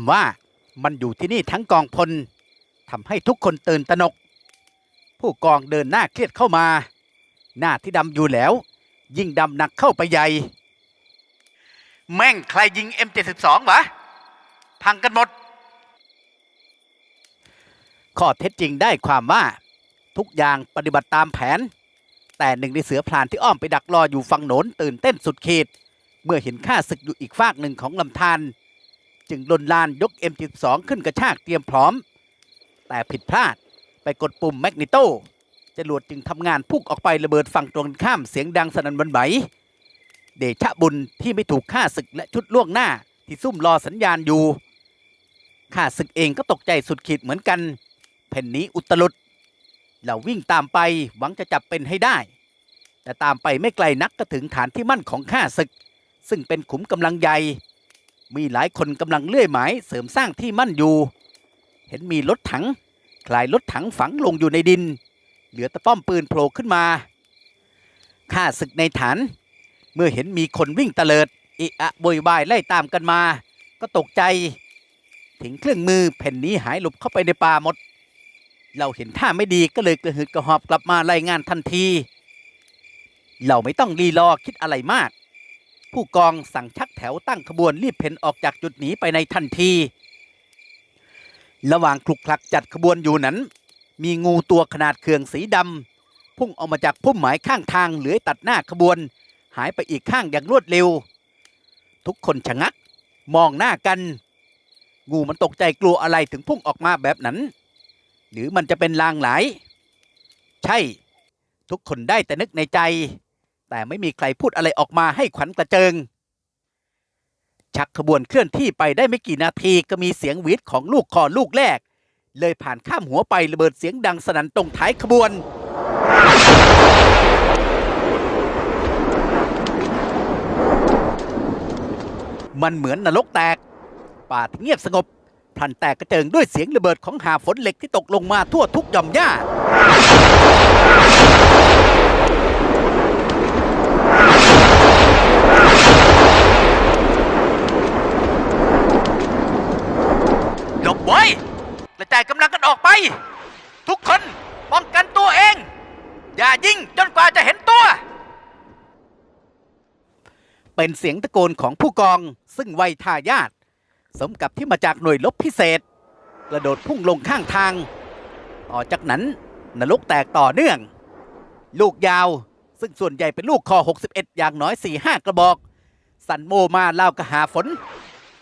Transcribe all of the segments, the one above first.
ำว่ามันอยู่ที่นี่ทั้งกองพลทำให้ทุกคนตื่นตระหนก ผู้กองเดินหน้าเครียดเข้ามา หน้าที่ดำอยู่แล้ว ยิ่งดำหนักเข้าไปใหญ่ แม่งใครยิง M72 วะ พังกันหมด ข้อเท็จจริงได้ความว่า ทุกอย่างปฏิบัติตามแผน แต่หนึ่งในเสือพลานที่อ้อมไปดักรออยู่ฝั่งโน้นตื่นเต้นสุดขีด เมื่อเห็นข้าศึกอยู่อีกฝากหนึ่งของลำธาร จึงลนลานยก M72 ขึ้นกระชากเตรียมพร้อม แต่ผิดพลาดไปกดปุ่มแมกนิโตจรวดจึงทำงานพุ่งออกไประเบิดฝั่งตรงข้ามเสียงดังสนั่นวันไหว เดชะบุญที่ไม่ถูกฆ่าศึกและชุดล่วงหน้าที่ซุ่มรอสัญญาณอยู่ข้าศึกเองก็ตกใจสุดขีดเหมือนกัน แผ่นนี้อุตลุดเราวิ่งตามไปหวังจะจับเป็นให้ได้ แต่ตามไปไม่ไกลนักก็ถึงฐานที่มั่นของข้าศึก ซึ่งเป็นขุมกำลังใหญ่ มีหลายคนกำลังเลื่อยไม้เสริมสร้างที่มั่นอยู่ เห็นมีรถถังคลายรถถังฝังลงอยู่ในดิน เหลือต่ป้อมปืนโผล่ขึ้นมาข้าศึกในฐาน เมื่อเห็นมีคนวิ่งเตลิดอิอะโวยวายไล่ตามกันมา ก็ตกใจ ถึงเครื่องมือแผ่นนี้หายหลบเข้าไปในป่าหมด เราเห็นท่าไม่ดีก็เลยกระหืดกระหอบกลับมารายงานทันที เราไม่ต้องรีรอคิดอะไรมาก ผู้กองสั่งชักแถวตั้งขบวนรีบเพ่นออกจากจุดหนีไปในทันที ระหว่างคลุกคลักจัดขบวนอยู่นั้น มีงูตัวขนาดเคืองสีดำพุ่งออกมาจากพุ่มไม้ข้างทางเหลือยตัดหน้าขบวน หายไปอีกข้างอย่างรวดเร็ว ทุกคนชะงัก มองหน้ากัน งูมันตกใจกลัวอะไรถึงพุ่งออกมาแบบนั้น หรือมันจะเป็นลางหลาย ใช่ ทุกคนได้แต่นึกในใจ แต่ไม่มีใครพูดอะไรออกมาให้ขวัญกระเจิง ชักขบวนเคลื่อนที่ไปได้ไม่กี่นาทีก็มีเสียงวีดของลูกคอลูกแรก เลยผ่านข้ามหัวไประเบิดเสียงดังสนั่นตรงท้ายขบวน มันเหมือนนรกแตก ป่าเงียบสงบพลันแตกกระเจิงด้วยเสียงระเบิดของหาฝนเหล็กที่ตกลงมาทั่วทุกหย่อมหญ้า ไว้กระจายกำลังกันออกไป ทุกคนป้องกันตัวเอง อย่ายิงจนกว่าจะเห็นตัว เป็นเสียงตะโกนของผู้กองซึ่งไวยทายาทสมกับที่มาจากหน่วยลบพิเศษ กระโดดพุ่งลงข้างทาง ต่อจากนั้นนรกแตกต่อเนื่อง ลูกยาวซึ่งส่วนใหญ่เป็นลูกคอ 61 อย่างน้อย 4-5 กระบอก สันโมมาลาวกระหาฝน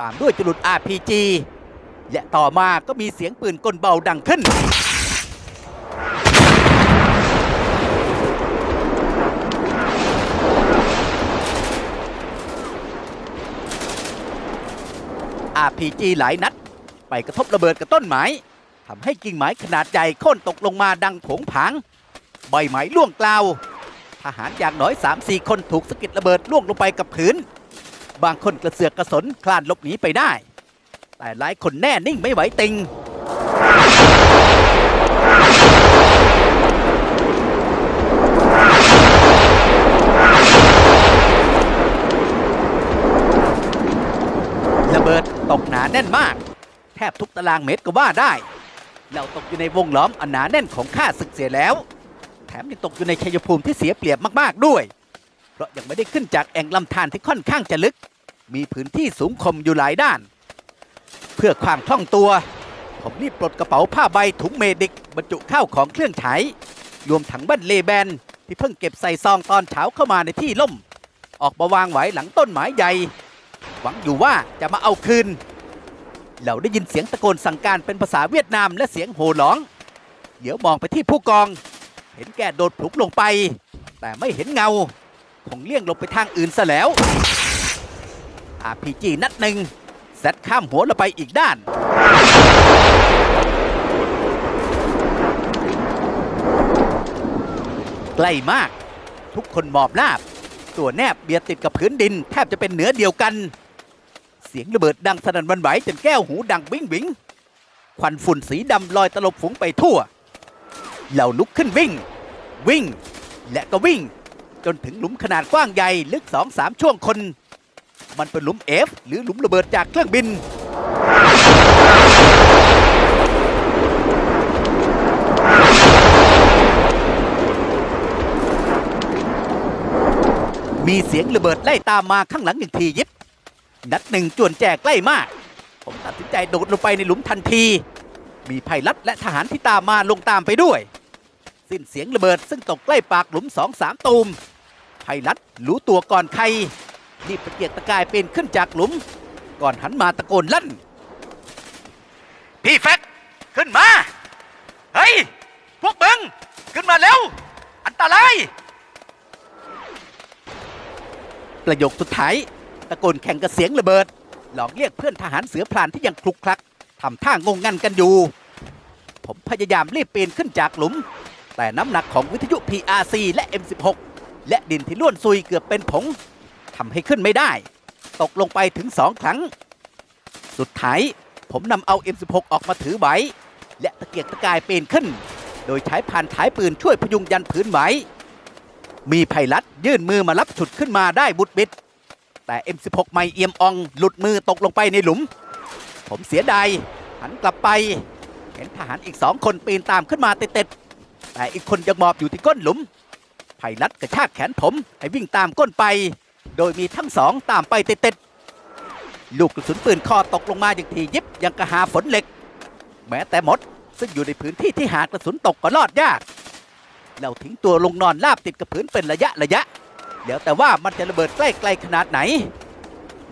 ตามด้วยจรุด RPG และต่อมาก็มีเสียงปืนกลเบาดังขึ้น RPG หลายนัด ไปกระทบระเบิดกับต้นไม้ทำให้กิ่งไม้ขนาดใหญ่โค่นตกลงมาดังโผงผาง ใบไม้ล่วงกลาวทหารอย่างน้อย 3-4 คนถูกสะก็ดระเบิดล่วงลงไปกับพื้น บางคนกระเสือกกระสนคลานหลบหนีไปได้ แต่หลายคนแน่นิ่งไม่ไหวติง ระเบิดตกหนาแน่นมาก แทบทุกตารางเมตรก็ว่าได้ เราตกอยู่ในวงล้อมอันหนาแน่นของข้าศึกเสียแล้ว แถมยังตกอยู่ในชัยภูมิที่เสียเปรียบมากๆด้วย เพราะยังไม่ได้ขึ้นจากแอ่งลำธารที่ค่อนข้างจะลึก มีพื้นที่สูงคมอยู่หลายด้าน เพื่อความคล่องตัว ผมรีบปลดกระเป๋าผ้าใบถุงเมดิกบรรจุข้าวของเครื่องใช้รวมถังบั้นเลแบน ที่เพิ่งเก็บใส่ซองตอนเช้าเข้ามาในที่ล่ม ออกมาวางไว้หลังต้นไม้ใหญ่ หวังอยู่ว่าจะมาเอาคืน เราได้ยินเสียงตะโกนสั่งการเป็นภาษาเวียดนามและเสียงโห่ร้อง เดี๋ยวมองไปที่ผู้กอง เห็นแกโดดพลุกลงไป แต่ไม่เห็นเงา คงเลี่ยงลงไปทางอื่นซะแล้ว RPG นัดหนึ่ง แซดข้ามหัวเราไปอีกด้าน ใกล้มาก ทุกคนหมอบราบ ตัวแนบเบียดติดกับพื้นดิน แทบจะเป็นเหนือเดียวกัน เสียงระเบิดดังสนั่นวันไหวจนแก้วหูดังวิ้งวิงควันฝุ่นสีดำลอยตลบฝูงไปทั่ว เราลุกขึ้นวิ่ง วิ่ง และก็วิ่ง จนถึงหลุมขนาดกว้างใหญ่ลึกสองสามช่วงคน มันเป็นหลุมเอฟหรือหลุมระเบิดจากเครื่องบิน มีเสียงระเบิดไล่ตามมาข้างหลังหนึ่งทียิบ นัดหนึ่งจวนแจกใกล้มาก ผมตัดสินใจโดดลงไปในหลุมทันที มีไพลัดและทหารที่ตามมาลงตามไปด้วย สิ้นเสียงระเบิดซึ่งตกใกล้ปากหลุมสองสามตูมไพลัดรู้ตัวก่อนใคร รีบตะเกียกตะกายเป็นขึ้นจากหลุม ก่อนหันมาตะโกนลั่น พี่แฟกขึ้นมา เฮ้ย พวกมึง ขึ้นมาเร็ว อันตราย ประโยคสุดท้าย ตะโกนแข่งกับเสียงระเบิด หลอกเรียกเพื่อนทหารเสือพรานที่ยังคลุกคลักทำท่างงงันกันอยู่ ผมพยายามรีบปีนขึ้นจากหลุม แต่น้ำหนักของวิทยุ PRC และ M16 และดินที่ล้วนซุยเกือบเป็นผงทำให้ขึ้นไม่ได้ ตกลงไปถึงสองครั้ง สุดท้ายผมนำเอา M16 ออกมาถือไว้ และตะเกียกตะกายปีนขึ้น โดยใช้พานท้ายปืนช่วยพยุงยันผืนไว้ มีไพลัดยื่นมือมารับฉุดขึ้นมาได้บุดบิด แต่ M16 ไม่เอียมอองหลุดมือตกลงไปในหลุม ผมเสียดายหันกลับไป เห็นทหารอีกสองคนปีนตามขึ้นมาเต็ดแต่อีกคนยังหมอบอยู่ที่ก้นหลุมไพลัดกระชากแขนผมให้วิ่งตามก้นไป โดยมีทั้งสองตามไปต็ดๆลูกกระสุนปืนคอตกลงมาอย่างทียิบยังกระหาฝนเหล็ก แม้แต่มดซึ่งอยู่ในพื้นที่ที่หากระสุนตกก็รอดยาก เราทิ้งตัวลงนอนราบติดกับพื้นเป็นระยะระยะเดี๋ยวแต่ว่ามันจะระเบิดใกล้ไกลขนาดไหน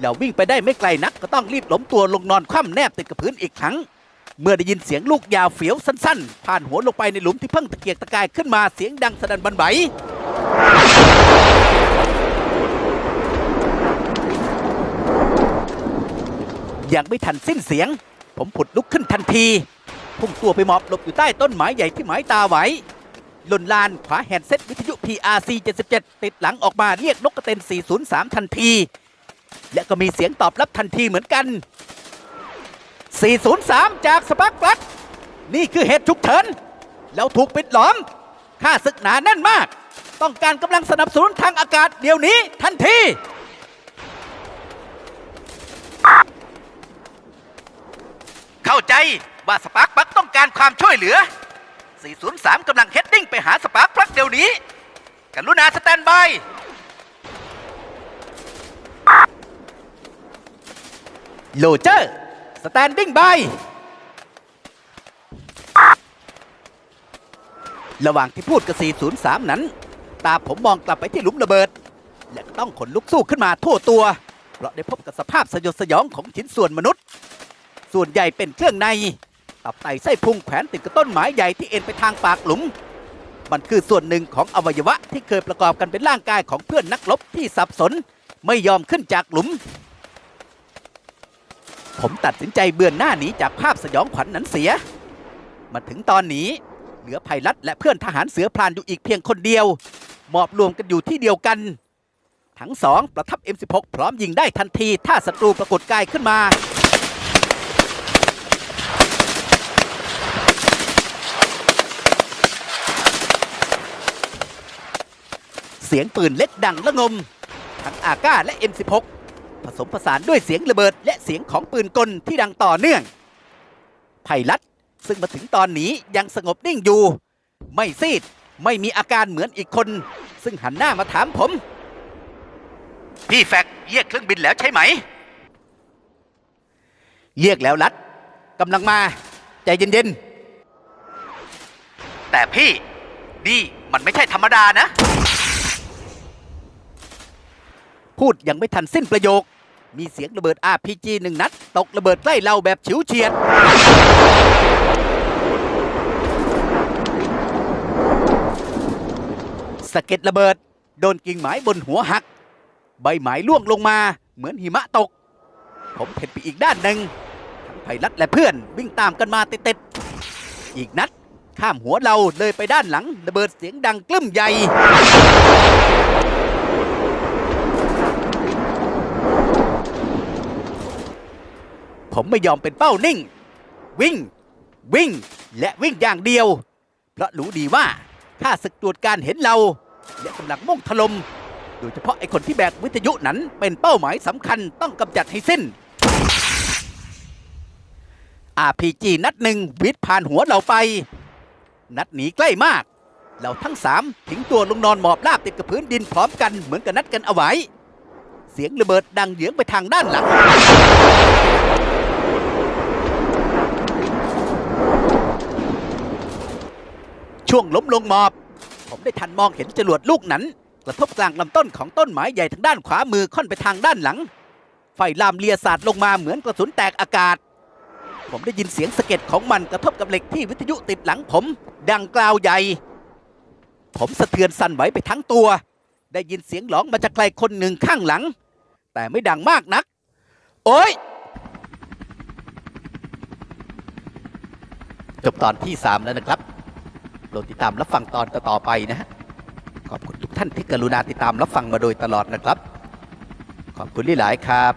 เราวิ่งไปได้ไม่ไกลนักก็ต้องรีบล้มตัวลงนอนคว่ำแนบติดกับพื้นอีกครั้ง เมื่อได้ยินเสียงลูกยาวเฟี้ยวสั้นๆ ผ่านหัวลงไปในหลุมที่เพิ่งตะเกียกตะกายขึ้นมาเสียงดังสนั่นบันไหว ยังไม่ทันสิ้นเสียง ผมผุดลุกขึ้นทันทีพุ่งตัวไปหมอบหลบอยู่ใต้ต้นไม้ใหญ่ที่หมายตาไว้หล่นลานขวาแฮนเซ็ตวิทยุ PRC 77 ติดหลังออกมาเรียกนกกระเต็น 403 ทันที และก็มีเสียงตอบรับทันทีเหมือนกัน 403 จากสปาร์คปลักนี่คือเหตุฉุกเฉินเราถูกปิดล้อมค่าศึกหนาแน่นมาก ต้องการกำลังสนับสนุนทางอากาศเดี๋ยวนี้ทันที เข้าใจว่าสปาร์คปลักต้องการความช่วยเหลือ 403กำลังเฮดดิ้งไปหาสปาร์คปลักเดี๋ยวนี้ กรุณาสแตนบาย โลเจอร์ สแตนดิ้งบาย ระหว่างที่พูดกับ 403 นั้น ตาผมมองกลับไปที่หลุมระเบิด และต้องขนลุกสู้ขึ้นมาทั่วตัว เพราะได้พบกับสภาพสยดสยองของชิ้นส่วนมนุษย์ ส่วนใหญ่เป็นเครื่องใน ตับไตไส้พุงแขวนติดกับต้นไม้ใหญ่ที่เอ็นไปทางปากหลุม มันคือส่วนหนึ่งของอวัยวะที่เคยประกอบกันเป็นร่างกายของเพื่อนนักรบที่สับสนไม่ยอมขึ้นจากหลุม ผมตัดสินใจเบือนหน้าหนีจากภาพสยองขวัญนนั้นเสีย มาถึงตอนนี้ เหลือไพลัดและเพื่อนทหารเสือพรานอยู่อีกเพียงคนเดียว หมอบรวมกันอยู่ที่เดียวกัน ทั้งสองประทับ M16 พร้อมยิงได้ทันทีถ้าศัตรูปรากฏกายขึ้นมา เสียงปืนเล็กดังระงม ทั้งอาก้าและ M16 ผสมผสานด้วยเสียงระเบิด และเสียงของปืนกลที่ดังต่อเนื่องไผ่ลัดซึ่งมาถึงตอนนี้ยังสงบนิ่งอยู่ ไม่ซีดไม่มีอาการเหมือนอีกคน ซึ่งหันหน้ามาถามผม พี่แฟกเรียกเครื่องบินแล้วใช่ไหมเรียกแล้วลัดกำลังมา ใจเย็นๆ แต่พี่นี่มันไม่ใช่ธรรมดานะ พูดยังไม่ทันสิ้นประโยค มีเสียงระเบิด RPG หนึ่งนัด ตกระเบิดใกล้เราแบบฉิวเฉียด สะเก็ดระเบิด โดนกิ่งไม้บนหัวหัก ใบไม้ล่วงลงมาเหมือนหิมะตก ผมเพ่นไปอีกด้านหนึ่งทั้งไผ่ลัดและเพื่อนวิ่งตามกันมาติดๆอีกนัดข้ามหัวเราเลยไปด้านหลัง ระเบิดเสียงดังกลึ้มใหญ่ ผมไม่ยอมเป็นเป้านิ่ง วิ่ง วิ่ง และวิ่งอย่างเดียว เพราะรู้ดีว่าข้าศึกตรวจการเห็นเรา และกำลังมุ่งถลม่มโดยเฉพาะไอ้คนที่แบกวิทยุนั้นเป็นเป้าหมายสำคัญต้องกำจัดให้สิ้น RPG นัดหนึ่งวิดผ่านหัวเราไป นัดหนีใกล้มาก เราทั้งสามทิ้งตัวลงนอนหมอบราบติดกับพื้นดินพร้อมกันเหมือนกับนัดกันเอาไว้ เสียงระเบิดดังเยืองไปทางด้านหลัง ช่วงล้มลงหมอบ ผมได้ทันมองเห็นจรวดลูกนั้น กระทบกลางลำต้นของต้นไม้ใหญ่ทางด้านขวามือค่อนไปทางด้านหลัง ไฟลามเลียสาดลงมาเหมือนกระสุนแตกอากาศ ผมได้ยินเสียงสะเก็ดของมันกระทบกับเหล็กที่วิทยุติดหลังผม ดังกล่าวใหญ่ ผมสะเทือนสั่นไหวไปทั้งตัว ได้ยินเสียงหลองมาจากใครคนหนึ่งข้างหลัง แต่ไม่ดังมากนัก โอ้ยจบตอนที่ 3 แล้วนะครับ โปรดติดตามรับฟังตอนต่อๆไปนะฮะขอบคุณทุกท่านที่กรุณาติดตามรับฟังมาโดยตลอดนะครับ ขอบคุณที่หลายครับ